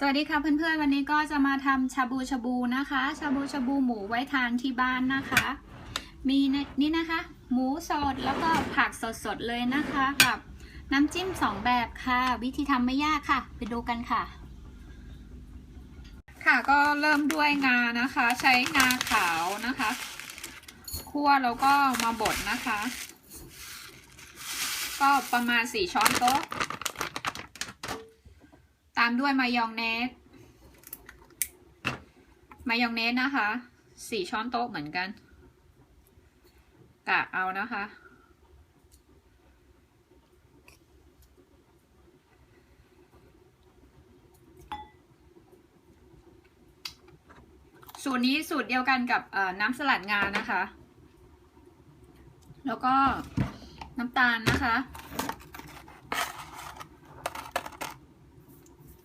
สวัสดีค่ะเพื่อนๆ วันนี้ก็จะมาทำชาบูชาบูนะคะ ชาบูชาบูหมูไว้ทานที่บ้านนะคะ มีในนี่นะคะ หมูสดแล้วก็ผักสดๆเลยนะคะกับน้ำจิ้มสองแบบค่ะ วิธีทำไม่ยากค่ะ ไปดูกันค่ะ ค่ะก็เริ่มด้วยงานะคะ ใช้งาขาวนะคะคั่วแล้วก็มาบดนะคะ ก็ประมาณสี่ช้อนโต๊ะามด้วยมายองเนส มายองเนสนะคะสี่ช้อนโต๊ะเหมือนกันกะเอานะคะ สูตรนี้สูตรเดียวกันกับน้ำสลัดงานะคะ แล้วก็น้ำตาลนะคะ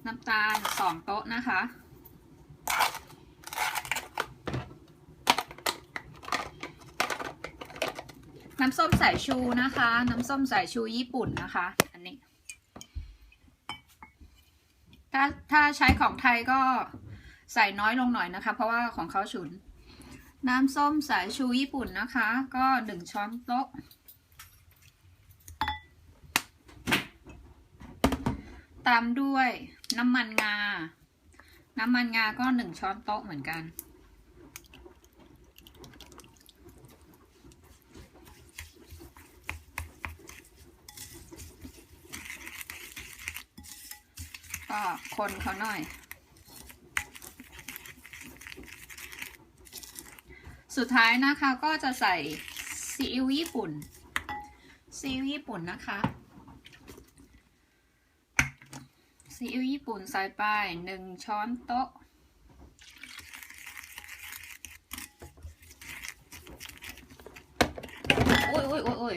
น้ำตาลสองโต๊ะนะคะ น้ำส้มสายชูนะคะ น้ำส้มสายชูญี่ปุ่นนะคะ อันนี้ ถ้าถ้าใช้ของไทยก็ใส่น้อยลงหน่อยนะคะ เพราะว่าของเขาฉุน น้ำส้มสายชูญี่ปุ่นนะคะ ก็หนึ่งช้อนโต๊ะตามด้วย น้ำมันงา น้ำมันงาก็หนึ่งช้อนโต๊ะเหมือนกัน ก็คนเขาหน่อย สุดท้ายนะคะก็จะใส่ซีอิ๊วญี่ปุ่นซีอิ๊วญี่ปุ่นนะคะ ซีอิ๊วญี่ปุ่นใส่ไปหนึ่งช้อนโต๊ะ โอ้ยโอ้ยโอ้ยโอ้ย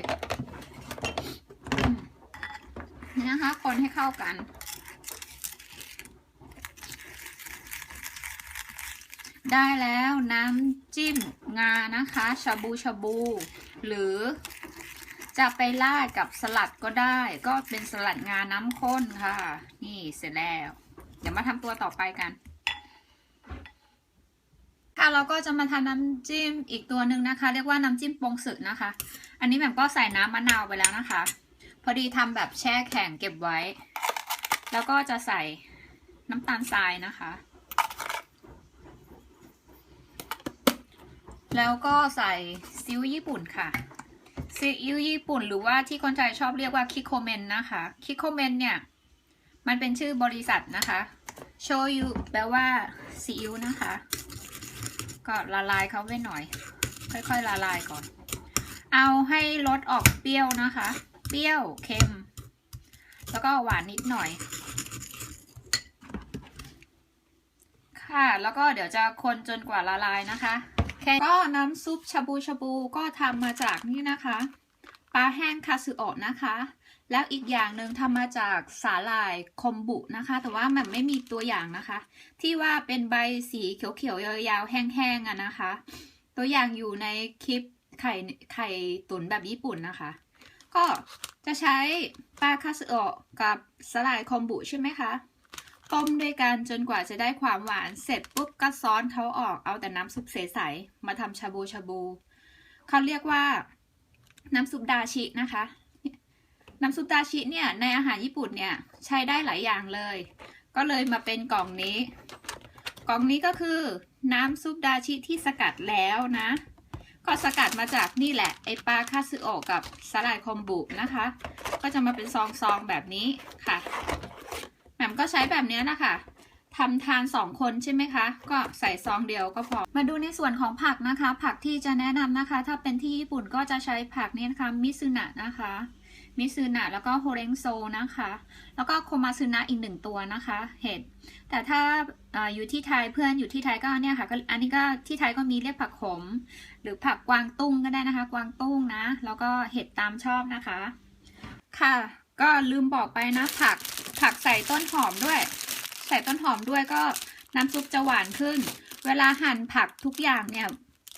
นี่นะคะ คนให้เข้ากัน ได้แล้วน้ำจิ้มงานะคะ ชาบูชาบู หรือ จะไปราดกับสลัดก็ได้ ก็เป็นสลัดงาน้ำข้นค่ะ นี่เสร็จแล้ว เดี๋ยวมาทำตัวต่อไปกัน ค่ะเราก็จะมาทำน้ำจิ้มอีกตัวหนึ่งนะคะ เรียกว่าน้ำจิ้มปงสึกนะคะ อันนี้แบบก็ใส่น้ำมะนาวไปแล้วนะคะ พอดีทำแบบแช่แข็งเก็บไว้ แล้วก็จะใส่น้ำตาลทรายนะคะ แล้วก็ใส่ซีอิ๊วญี่ปุ่นค่ะ ซีอิ๊วญี่ปุ่นหรือว่าที่คนไทยชอบเรียกว่าคิโคเมนนะคะคิโคเมนเนี่ยมันเป็นชื่อบริษัทนะคะโชยุแปลว่าซีอิ๊วนะคะ ก็ละลายเขาไว้หน่อย ค่อยๆละลายก่อน เอาให้รสออกเปรี้ยวนะคะ เปรี้ยวเค็ม แล้วก็หวานนิดหน่อย ค่ะแล้วก็เดี๋ยวจะคนจนกว่าละลายนะคะ ก็น้ำซุปชาบูชาบูก็ทำมาจากนี่นะคะปลาแห้งคาสึโอะนะคะ แล้วอีกอย่างหนึ่งทำมาจากสาหร่ายคมบุนะคะ แต่ว่ามันไม่มีตัวอย่างนะคะ ที่ว่าเป็นใบสีเขียวๆยาวๆแห้งๆอะนะคะ ตัวอย่างอยู่ในคลิปไข่ไข่ตุ๋นแบบญี่ปุ่นนะคะ ก็จะใช้ปลาคาสึโอะกับสาหร่ายคอมบุใช่ไหมคะ ต้มด้วยกันจนกว่าจะได้ความหวานเสร็จปุ๊บก็ซ้อนเขาออกเอาแต่น้ำซุปใสๆมาทำชาบูชาบูเขาเรียกว่าน้ำซุปดาชินะคะ น้ำซุปดาชิเนี่ยในอาหารญี่ปุ่นเนี่ยใช้ได้หลายอย่างเลย ก็เลยมาเป็นกล่องนี้ กล่องนี้ก็คือน้ำซุปดาชิที่สกัดแล้วนะ ก็สกัดมาจากนี่แหละไอปลาคาซึโอะกับสาหร่ายคอมบุนะคะ ก็จะมาเป็นซองๆแบบนี้ค่ะ ก็ใช้แบบนี้นะคะทำทานสองคนใช่ไหมคะ ก็ใส่ซองเดียวก็พอ มาดูในส่วนของผักนะคะ ผักที่จะแนะนำนะคะ ถ้าเป็นที่ญี่ปุ่นก็จะใช้ผักนี่นะคะ มิซึนะนะคะ มิซึนะแล้วก็โฮเรงโซนะคะ แล้วก็โคมาซึนะอีกหนึ่งตัวนะคะ เห็ด แต่ถ้าออยู่ที่ไทยเพื่อนอยู่ที่ไทยก็เนี่ยค่ะก็อันนี้ก็ที่ไทยก็มีเรียกผักขม หรือผักกวางตุ้งก็ได้นะคะ กวางตุ้งนะ แล้วก็เห็ดตามชอบนะคะ ค่ะ ก็ลืมบอกไปนะผัก ผักใส่ต้นหอมด้วย ใส่ต้นหอมด้วยก็น้ำซุปจะหวานขึ้น เวลาหั่นผักทุกอย่างเนี่ย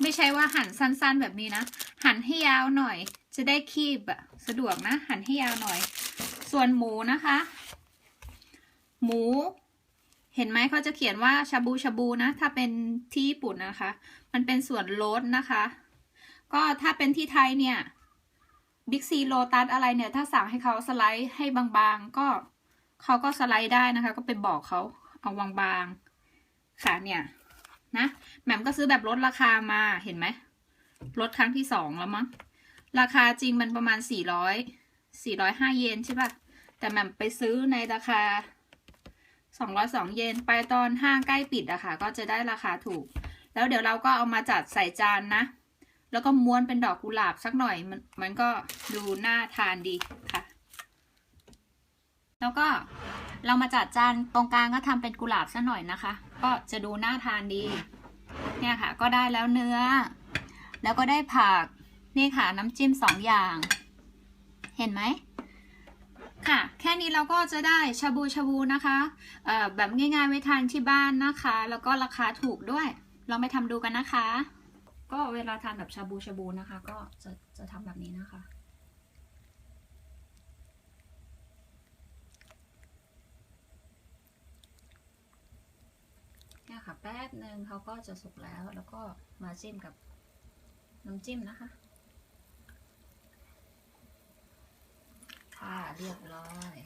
ไม่ใช่ว่าหั่นสั้นๆแบบนี้นะ หั่นให้ยาวหน่อย จะได้คีบอะสะดวกนะ หั่นให้ยาวหน่อย ส่วนหมูนะคะ หมู เห็นไหมเขาจะเขียนว่าชาบูชาบูนะ ถ้าเป็นที่ญี่ปุ่นนะคะ มันเป็นส่วนลดนะคะ ก็ถ้าเป็นที่ไทยเนี่ยบิ๊กซีโลตัสอะไรเนี่ย ถ้าสั่งให้เขาสไลด์ให้บางๆ ก็ เขาก็สไลด์ได้นะคะ ก็ไปบอกเขาเอาบางๆค่ะเนี่ยนะแหม่มก็ซื้อแบบลดราคามาเห็นไหมลดครั้งที่สองแล้วมั้งราคาจริงมันประมาณสี่ร้อยสี่ร้อยห้าเยนใช่ปะแต่แหม่มไปซื้อในราคาสองร้อยสองเยนไปตอนห้างใกล้ปิดอะค่ะ ก็จะได้ราคาถูก แล้วเดี๋ยวเราก็เอามาจัดใส่จานนะ แล้วก็ม้วนเป็นดอกกุหลาบสักหน่อยมันมันก็ดูน่าทานดีค่ะ แล้วก็เรามาจัดจานตรงกลางก็ทำเป็นกุหลาบสักหน่อยนะคะ ก็จะดูน่าทานดี เนี่ยค่ะ ก็ได้แล้วเนื้อ แล้วก็ได้ผักนี่ค่ะ น้ำจิ้มสองอย่าง เห็นไหมค่ะ แค่นี้เราก็จะได้ชาบูชาบูนะคะเอ่อแบบง่ายๆไว้ทานที่บ้านนะคะ แล้วก็ราคาถูกด้วย ลองไปทำดูกันนะคะ ก็เวลาทานแบบชาบูชาบูนะคะ ก็จะจะทำแบบนี้นะคะ เนี่ย ค่ะแป๊บหนึ่งเขาก็จะสุกแล้ว แล้วก็มาจิ้มกับน้ำจิ้มนะคะ ค่ะเรียบร้อย